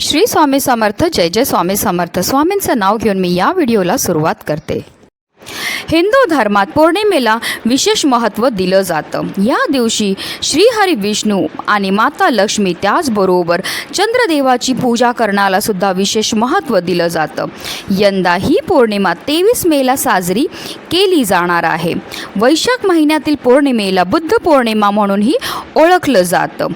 श्री स्वामी समर्थ जय जय स्वामी समर्थ. स्वामींचं नाव घेऊन मी या व्हिडिओला सुरुवात करते. हिंदू धर्मात पौर्णिमेला विशेष महत्त्व दिलं जातं. या दिवशी श्रीहरी विष्णू आणि माता लक्ष्मी त्याचबरोबर चंद्रदेवाची पूजा करण्याला सुद्धा विशेष महत्त्व दिलं जातं. यंदा ही पौर्णिमा तेवीस मेला साजरी केली जाणार आहे. वैशाख महिन्यातील पौर्णिमेला बुद्ध पौर्णिमा म्हणूनही ओळखलं जातं.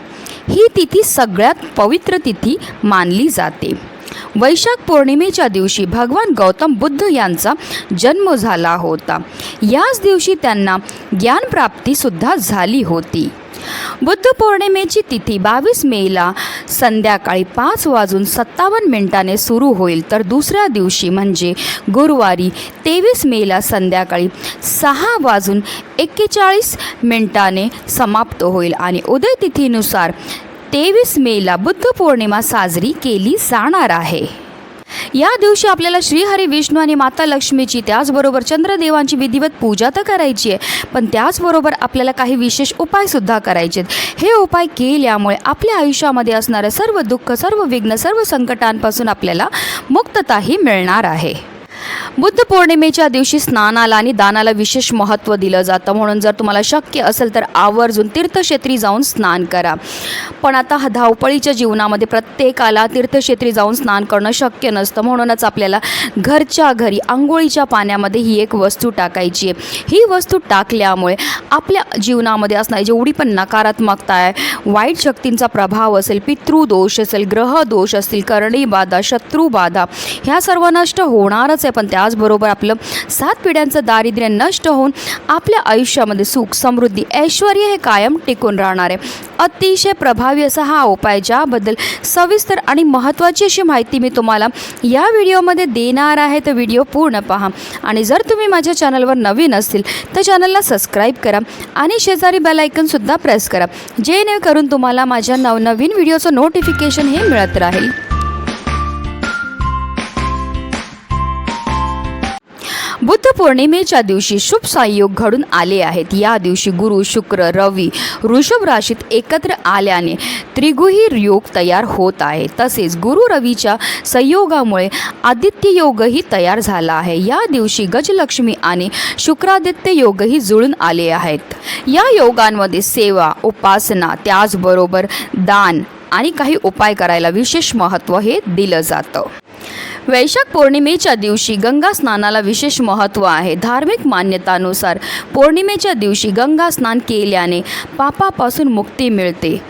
ही तिथी सगळ्यात पवित्र तिथी मानली जाते. वैशाख पौर्णिमेच्या दिवशी भगवान गौतम बुद्ध यांचा जन्म झाला होता. याच दिवशी त्यांना ज्ञानप्राप्तीसुद्धा झाली होती. बुद्ध पौर्णिमेची तिथी बावीस मेला. संध्याकाळी पाच वाजून सत्तावन्न मिनिटाने सुरू होईल. तर दुसऱ्या दिवशी म्हणजे गुरुवारी तेवीस मेला संध्याकाळी सहा वाजून एक्केचाळीस मिनिटाने समाप्त होईल आणि उदय तिथीनुसार तेवीस मेला बुद्ध पौर्णिमा साजरी केली जाणार आहे. या दिवशी आपल्याला श्रीहरी विष्णू आणि माता लक्ष्मीची त्याचबरोबर चंद्रदेवांची विधिवत पूजा तर करायची आहे पण त्याचबरोबर आपल्याला काही विशेष उपायसुद्धा करायचे आहेत. हे उपाय केल्यामुळे आपल्या आयुष्यामध्ये असणारं सर्व दुःख सर्व विघ्न सर्व संकटांपासून आपल्याला मुक्तताही मिळणार आहे. बुद्ध पौर्णिमेच्या दिवशी स्नानाला आणि दानाला विशेष महत्त्व दिलं जातं. म्हणून जर तुम्हाला शक्य असेल तर आवर्जून तीर्थक्षेत्री जाऊन स्नान करा. पण आता हा धावपळीच्या जीवनामध्ये प्रत्येकाला तीर्थक्षेत्री जाऊन स्नान करणं शक्य नसतं. म्हणूनच आपल्याला घरच्या घरी आंघोळीच्या पाण्यामध्ये ही एक वस्तू टाकायची आहे. ही वस्तू टाकल्यामुळे आपल्या जीवनामध्ये असणारी जेवढी पण नकारात्मकता आहे वाईट शक्तींचा प्रभाव असेल पितृदोष असेल ग्रहदोष असतील करणीबाधा शत्रुबाधा ह्या सर्व नष्ट होणारच आहे. पण त्याचबरोबर आपलं सात पिढ्यांचं दारिद्र्य नष्ट होऊन आपल्या आयुष्यामध्ये सुख समृद्धी ऐश्वर हे कायम टिकून राहणार आहे. अतिशय प्रभावी असा हा उपाय ज्याबद्दल सविस्तर आणि महत्त्वाची अशी माहिती मी तुम्हाला या व्हिडिओमध्ये देणार आहे. तर व्हिडिओ पूर्ण पहा. आणि जर तुम्ही माझ्या चॅनलवर नवीन असतील तर चॅनलला सबस्क्राईब करा आणि शेजारी बेलायकनसुद्धा प्रेस करा. जेणेकरून तुम्हाला माझ्या नवनवीन व्हिडिओचं नोटिफिकेशन हे मिळत राहील. बुद्ध पौर्णिमेच्या दिवशी शुभ संयोग घडून आले आहेत. या दिवशी गुरु शुक्र रवी वृषभ राशीत एकत्र आल्याने त्रिगुही योग तयार होत आहे. तसेच गुरु रवीच्या संयोगामुळे आदित्य योगही तयार झाला आहे. या दिवशी गजलक्ष्मी आणि शुक्रादित्य योगही जुळून आले आहेत. या योगांमध्ये सेवा उपासना त्याचबरोबर दान आणि काही उपाय करायला विशेष महत्त्व हे दिलं जातं. वैशाख पौर्णिमेच्या दिवशी गंगा स्नानाला विशेष महत्त्व आहे. धार्मिक मान्यतानुसार पौर्णिमेच्या दिवशी गंगा स्नान केल्याने पापापासून मुक्ती मिळते.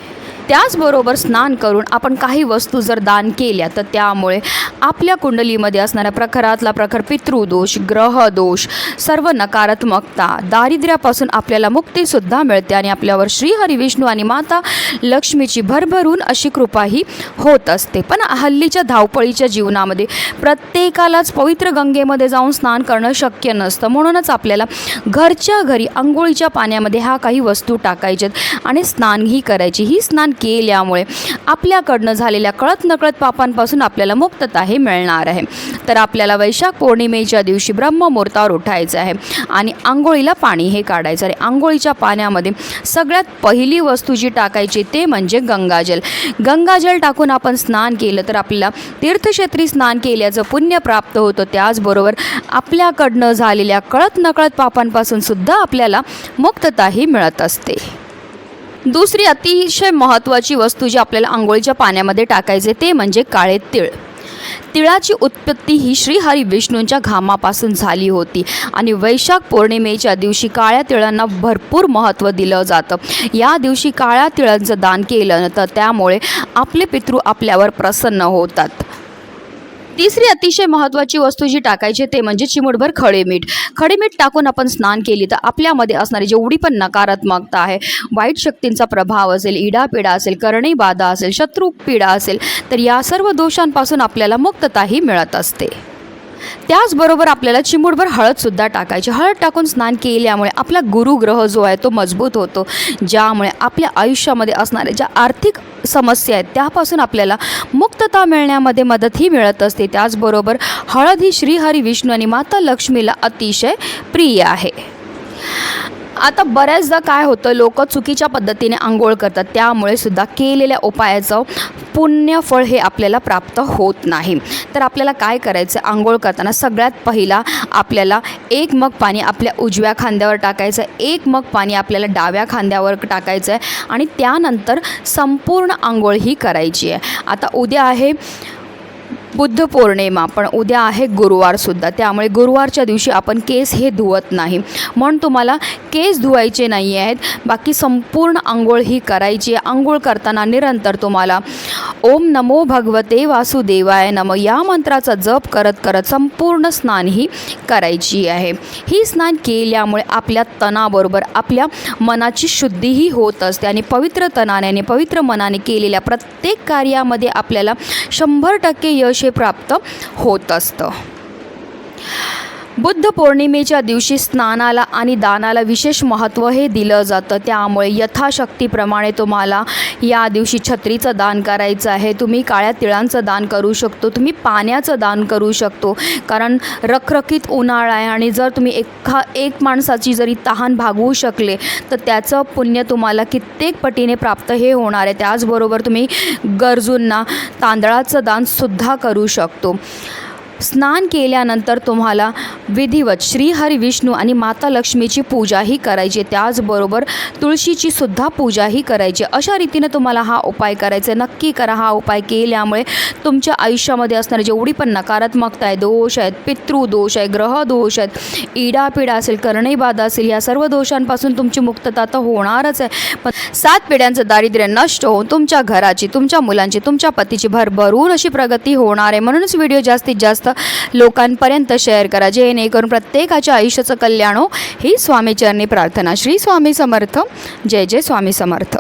त्याचबरोबर स्नान करून आपण काही वस्तू जर दान केल्या तर त्यामुळे आपल्या कुंडलीमध्ये असणाऱ्या प्रखरातला प्रखर पितृदोष ग्रहदोष सर्व नकारात्मकता दारिद्र्यापासून आपल्याला मुक्तीसुद्धा मिळते आणि आपल्यावर श्री हरिविष्णू आणि माता लक्ष्मीची भरभरून अशी कृपाही होत असते. पण हल्लीच्या धावपळीच्या जीवनामध्ये प्रत्येकालाच पवित्र गंगेमध्ये जाऊन स्नान करणं शक्य नसतं. म्हणूनच आपल्याला घरच्या घरी आंघोळीच्या पाण्यामध्ये ह्या काही वस्तू टाकायच्यात आणि स्नानही करायची. ही स्नान केल्यामुळे आपल्याकडनं झालेल्या कळत नकळत पापांपासून आपल्याला मुक्तता हे मिळणार आहे. तर आपल्याला वैशाख पौर्णिमेच्या दिवशी ब्रह्ममुहूर्तावर उठायचं आहे आणि आंघोळीला पाणी हे काढायचं आहे. आंघोळीच्या पाण्यामध्ये सगळ्यात पहिली वस्तू जी टाकायची ते म्हणजे गंगाजल. गंगाजल टाकून आपण स्नान केलं तर आपल्याला तीर्थक्षेत्री स्नान केल्याचं पुण्य प्राप्त होतं. त्याचबरोबर आपल्याकडनं झालेल्या कळत नकळत पापांपासून सुद्धा आपल्याला मुक्तताही मिळत असते. दुसरी अतिशय महत्त्वाची वस्तू जी आपल्याला आंघोळीच्या पाण्यामध्ये टाकायचे ते म्हणजे काळे तिळ. तिळाची उत्पत्ती ही श्रीहरी विष्णूंच्या घामापासून झाली होती आणि वैशाख पौर्णिमेच्या दिवशी काळ्या तिळांना भरपूर महत्त्व दिलं जातं. या दिवशी काळ्या तिळांचं दान केलं तर त्यामुळे आपले पितृ आपल्यावर प्रसन्न होतात. तिसरी अतिशय महत्त्वाची वस्तू जी टाकायची ते म्हणजे चिमूटभर खडे मीठ खडे मीठ टाकून आपण स्नान केली तर आपल्यामध्ये असणारी जेवढी पण नकारात्मकता आहे. वाईट शक्तींचा प्रभाव असेल इडापिडा असेल करणी बाधा असेल शत्रू पीडा असेल तर या सर्व दोषांपासून आपल्याला मुक्तताही मिळत असते. त्याचबरोबर आपल्याला चिमूटभर हळदसुद्धा टाकायची. हळद टाकून स्नान केल्यामुळे आपला गुरुग्रह जो आहे तो मजबूत होतो. ज्यामुळे आपल्या आयुष्यामध्ये असणाऱ्या ज्या आर्थिक समस्या आहेत त्यापासून आपल्याला मुक्तता मिळण्यामध्ये मदतही मिळत असते. त्याचबरोबर हळद ही श्रीहरी विष्णू आणि माता लक्ष्मीला अतिशय प्रिय आहे. आता बऱ्याचदा काय होतं लोक चुकीच्या पद्धतीने आंघोळ करतात. त्यामुळे सुद्धा केलेल्या उपायाचं पुण्यफळ हे आपल्याला प्राप्त होत नाही. तर आपल्याला काय करायचं? आंघोळ करताना सगळ्यात पहिला आपल्याला एक मग पाणी आपल्या उजव्या खांद्यावर टाकायचं एक मग पाणी आपल्याला डाव्या खांद्यावर टाकायचं आहे आणि त्यानंतर संपूर्ण आंघोळ ही करायची आहे. आता उद्या आहे बुद्ध पौर्णिमा पण उद्या आहे गुरुवारसुद्धा त्यामुळे गुरुवारच्या दिवशी आपण केस हे धुवत नाही. म्हणून तुम्हाला केस धुवायचे नाही आहेत. बाकी संपूर्ण आंघोळ ही करायची आहे. आंघोळ करताना निरंतर तुम्हाला ओम नमो भगवते वासुदेवाय नम या मंत्राचा जप करत करत संपूर्ण स्नान ही करायची आहे. ही स्नान केल्यामुळे आपल्या तणाबरोबर आपल्या मनाची शुद्धीही होत असते आणि पवित्र तनाने पवित्र मनाने केलेल्या प्रत्येक कार्यामध्ये आपल्याला शंभर टक्के यश प्राप्त होत असतं. बुद्ध पौर्णिमेच्या दिवशी स्नानाला आणि दानाला विशेष महत्त्व हे दिलं जातं. त्यामुळे यथाशक्तीप्रमाणे तुम्हाला या दिवशी छत्रीचं दान करायचं आहे. तुम्ही काळ्या तिळांचं दान करू शकतो. तुम्ही पाण्याचं दान करू शकतो. कारण रखरखीत उन्हाळा आहे आणि जर तुम्ही एका एक माणसाची जरी तहान भागवू शकले तर त्याचं पुण्य तुम्हाला कित्येक पटीने प्राप्त हे होणार आहे. त्याचबरोबर तुम्ही गरजूंना तांदळाचं दानसुद्धा करू शकतो. स्नान केल्यानंतर तुम्हाला विधिवत श्रीहरी विष्णू आणि माता लक्ष्मीची पूजाही करायची. त्याचबरोबर तुळशीची सुद्धा पूजाही करायची. अशा रीतीने तुम्हाला हा उपाय करायचा आहे. नक्की करा हा उपाय केल्यामुळे तुमच्या आयुष्यामध्ये असणारे जेवढी पण नकारात्मकता आहे दोष आहेत पितृदोष आहे ग्रह दोष आहेत इडापिडा असेल करणईबाधा असेल या सर्व दोषांपासून तुमची मुक्तता तर होणारच आहे. पण सात पिढ्यांचं दारिद्र्य नष्ट होऊन तुमच्या घराची तुमच्या मुलांची तुमच्या पतीची भरभरून अशी प्रगती होणार आहे. म्हणूनच व्हिडिओ जास्तीत जास्त लोकांपर्यंत शेअर करा. जेणेकरून प्रत्येकाच्या आयुष्याचं कल्याण हो. ही स्वामीचरणी प्रार्थना. श्री स्वामी समर्थ. जय जय स्वामी समर्थ.